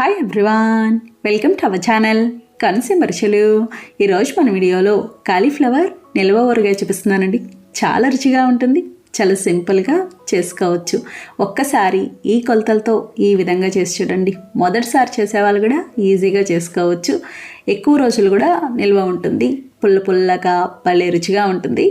Hi everyone welcome to our channel కన్సెమర్షలు ఈరోజు మన వీడియోలో కాలీఫ్లవర్ నిల్వ ఊరగా చూపిస్తున్నానండి. చాలా రుచిగా ఉంటుంది చాలా సింపుల్గా చేసుకోవచ్చు. ఒక్కసారి ఈ కొలతలతో ఈ విధంగా చేసి చూడండి. మొదటిసారి చేసేవాళ్ళు కూడా ఈజీగా చేసుకోవచ్చు. ఎక్కువ రోజులు కూడా నిల్వ ఉంటుంది. పుల్ల పుల్లగా భలే రుచిగా ఉంటుంది.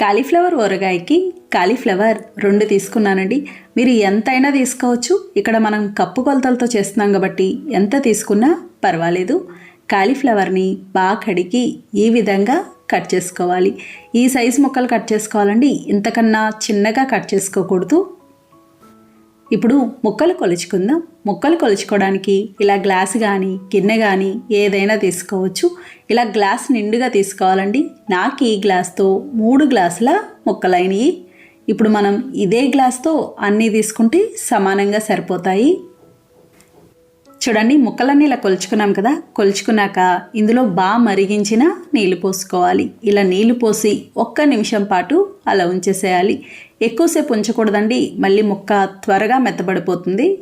కాలీఫ్లవర్ ఊరగాయకి కాలీఫ్లవర్ రెండు తీసుకున్నానండి. మీరు ఎంతైనా తీసుకోవచ్చు. ఇక్కడ మనం కప్పు కొలతలతో చేస్తున్నాం కాబట్టి ఎంత తీసుకున్నా పర్వాలేదు. కాలీఫ్లవర్ని బాగా కడిగి ఈ విధంగా కట్ చేసుకోవాలి. ఈ సైజు ముక్కలు కట్ చేసుకోవాలండి. ఇంతకన్నా చిన్నగా కట్ చేసుకోకూడదు. ఇప్పుడు ముక్కలు కొలుచుకుందాం. ముక్కలు కొలుచుకోవడానికి ఇలా గ్లాస్ కానీ గిన్నె కానీ ఏదైనా తీసుకోవచ్చు. ఇలా గ్లాస్ నిండుగా తీసుకోవాలండి. నాకు ఈ గ్లాస్తో మూడు గ్లాసుల ముక్కలైనవి ఇప్పుడు మనం ఇదే గ్లాస్తో అన్నీ తీసుకుంటే సమానంగా సరిపోతాయి. చూడండి ముక్కలన్నీ ఇలా కొలుచుకున్నాం కదా కొలుచుకున్నాక ఇందులో బాగా మరిగించిన నీళ్ళు పోసుకోవాలి. ఇలా నీళ్ళు పోసి ఒక్క నిమిషం పాటు అలా ఉంచేసేయాలి. ఎక్కువసేపు ఉంచకూడదండి మళ్ళీ ముక్క త్వరగా మెత్తబడిపోతుంది.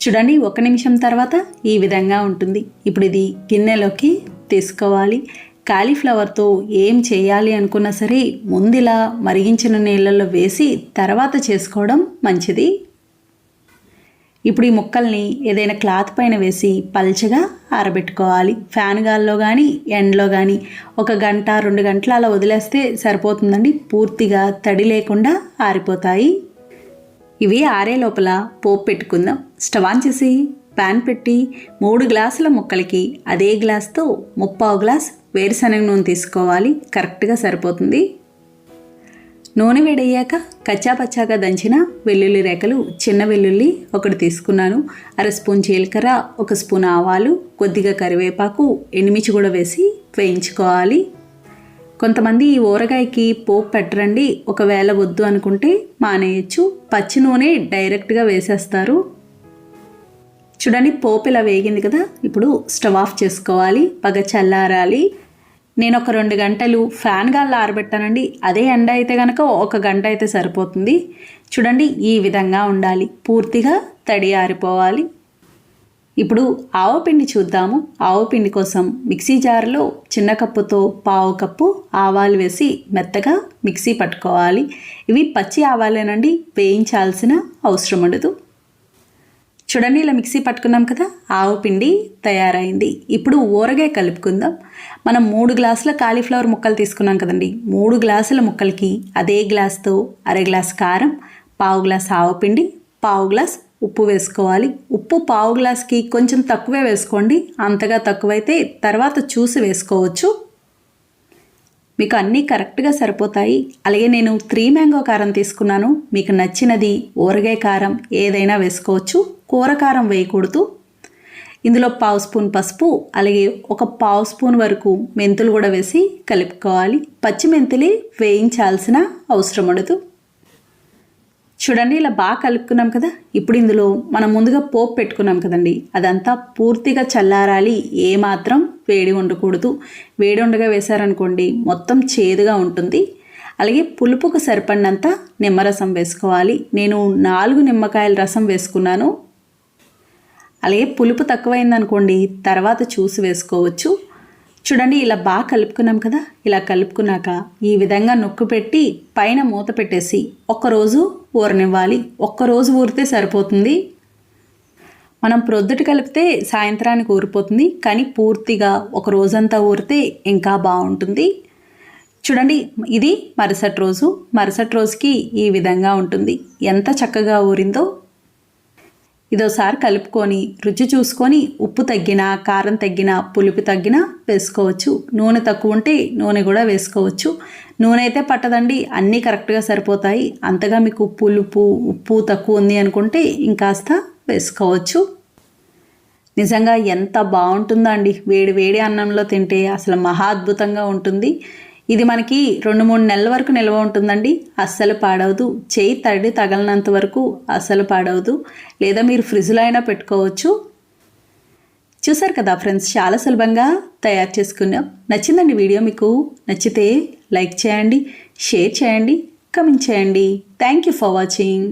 చూడండి ఒక నిమిషం తర్వాత ఈ విధంగా ఉంటుంది. ఇప్పుడు ఇది గిన్నెలోకి తీసుకోవాలి. కాలీఫ్లవర్తో ఏం చేయాలి అనుకున్నా సరే ముందులా మరిగించిన నీళ్ళల్లో వేసి తర్వాత చేసుకోవడం మంచిది. ఇప్పుడు ఈ ముక్కల్ని ఏదైనా క్లాత్ పైన వేసి పల్చగా ఆరబెట్టుకోవాలి. ఫ్యాన్ గాల్లో కానీ ఎండలో కానీ ఒక గంట రెండు గంటలు అలా వదిలేస్తే సరిపోతుందండి. పూర్తిగా తడి లేకుండా ఆరిపోతాయి. ఇవి ఆరే లోపల పోపు పెట్టుకుందాం. స్టవ్ ఆన్ చేసి ప్యాన్ పెట్టి మూడు గ్లాసుల ముక్కలకి అదే గ్లాస్తో ముప్పావు గ్లాస్ వేరుశనగ నూనె తీసుకోవాలి. కరెక్ట్గా సరిపోతుంది. నూనె వేడయ్యాక కచ్చాపచ్చాగా దంచిన వెల్లుల్లి రేఖలు చిన్న వెల్లుల్లి ఒకటి తీసుకున్నాను. అర స్పూన్ జీలకర్ర ఒక స్పూన్ ఆవాలు కొద్దిగా కరివేపాకు ఎనిమిచి కూడా వేసి వేయించుకోవాలి. కొంతమంది ఈ ఊరగాయకి పోపు పెట్టరండి ఒకవేళ వద్దు అనుకుంటే మానేయచ్చు. పచ్చి నూనె డైరెక్ట్గా వేసేస్తారు. చూడండి పోపు ఇలా వేగింది కదా ఇప్పుడు స్టవ్ ఆఫ్ చేసుకోవాలి పగ చల్లారాలి. నేను ఒక రెండు గంటలు ఫ్యాన్ గాల్లో ఆరబెట్టానండి. అదే ఎండ అయితే కనుక ఒక గంట అయితే సరిపోతుంది. చూడండి ఈ విధంగా ఉండాలి. పూర్తిగా తడి ఆరిపోవాలి. ఇప్పుడు ఆవు పిండి చూద్దాము. ఆవు పిండి కోసం మిక్సీ జార్లో చిన్న కప్పుతో పావు కప్పు ఆవాలు వేసి మెత్తగా మిక్సీ పట్టుకోవాలి. ఇవి పచ్చి ఆవాలేనండి. వేయించాల్సిన అవసరం ఉండదు. చూడండి ఇలా మిక్సీ పట్టుకున్నాం కదా ఆవు పిండి తయారైంది. ఇప్పుడు ఊరగాయ కలుపుకుందాం. మనం మూడు గ్లాసుల కాలీఫ్లవర్ ముక్కలు తీసుకున్నాం కదండి. మూడు గ్లాసుల ముక్కలకి అదే గ్లాస్తో అర గ్లాస్ కారం పావు గ్లాస్ ఆవు పిండి పావు గ్లాస్ ఉప్పు వేసుకోవాలి. ఉప్పు పావు గ్లాస్కి కొంచెం తక్కువే వేసుకోండి. అంతగా తక్కువైతే తర్వాత చూసి వేసుకోవచ్చు. మీకు అన్నీ కరెక్ట్గా సరిపోతాయి. అలాగే నేను త్రీ మ్యాంగో కారం తీసుకున్నాను. మీకు నచ్చినది ఊరగాయ కారం ఏదైనా వేసుకోవచ్చు. కూర కారం వేయకూడదు. ఇందులో పావు స్పూన్ పసుపు అలాగే ఒక పావు స్పూన్ వరకు మెంతులు కూడా వేసి కలుపుకోవాలి. పచ్చి మెంతులే వేయించాల్సిన అవసరం ఉండదు. చూడండి ఇలా బాగా కలుపుకున్నాం కదా. ఇప్పుడు ఇందులో మనం ముందుగా పోపు పెట్టుకున్నాం కదండి. అదంతా పూర్తిగా చల్లారాలి. ఏమాత్రం వేడి ఉండకూడదు. వేడి ఉండగా వేశారనుకోండి మొత్తం చేదుగా ఉంటుంది. అలాగే పులుపుకు సరిపడినంత నిమ్మరసం వేసుకోవాలి. నేను నాలుగు నిమ్మకాయల రసం వేసుకున్నాను. అలాగే పులుపు తక్కువైందనుకోండి తర్వాత చూసి వేసుకోవచ్చు. చూడండి ఇలా బాగా కలుపుకున్నాం కదా? ఇలా కలుపుకున్నాక ఈ విధంగా నొక్కు పెట్టి పైన మూత పెట్టేసి ఒక్కరోజు ఊరనివ్వాలి. ఒక్కరోజు ఊరితే సరిపోతుంది. మనం ప్రొద్దుట కలిపితే సాయంత్రానికి ఊరిపోతుంది. కానీ పూర్తిగా ఒక రోజంతా ఊరితే ఇంకా బాగుంటుంది. చూడండి ఇది మరుసటి రోజు. మరుసటి రోజుకి ఈ విధంగా ఉంటుంది. ఎంత చక్కగా ఊరిందో ఇదోసారి కలుపుకొని రుచి చూసుకొని ఉప్పు తగ్గినా కారం తగ్గినా పులుపు తగ్గినా వేసుకోవచ్చు. నూనె తక్కువ ఉంటే నూనె కూడా వేసుకోవచ్చు. నూనె అయితే పట్టదండి అన్నీ కరెక్ట్గా సరిపోతాయి. అంతగా మీకు పులుపు ఉప్పు తక్కువ ఉంది అనుకుంటే ఇంకాస్త వేసుకోవచ్చు. నిజంగా ఎంత బాగుంటుందండి వేడి వేడి అన్నంలో తింటే అసలు మహా అద్భుతంగా ఉంటుంది. ఇది మనకి రెండు మూడు నెలల వరకు నిల్వ ఉంటుందండి. అస్సలు పాడవదు. చేయి తడి తగలనంత వరకు అస్సలు పాడవదు. లేదా మీరు ఫ్రిడ్జ్లో అయినా పెట్టుకోవచ్చు. చూసారు కదా ఫ్రెండ్స్ చాలా సులభంగా తయారు చేసుకున్నాం. నచ్చిందండి వీడియో మీకు నచ్చితే లైక్ చేయండి షేర్ చేయండి కమెంట్ చేయండి. Thank you for watching.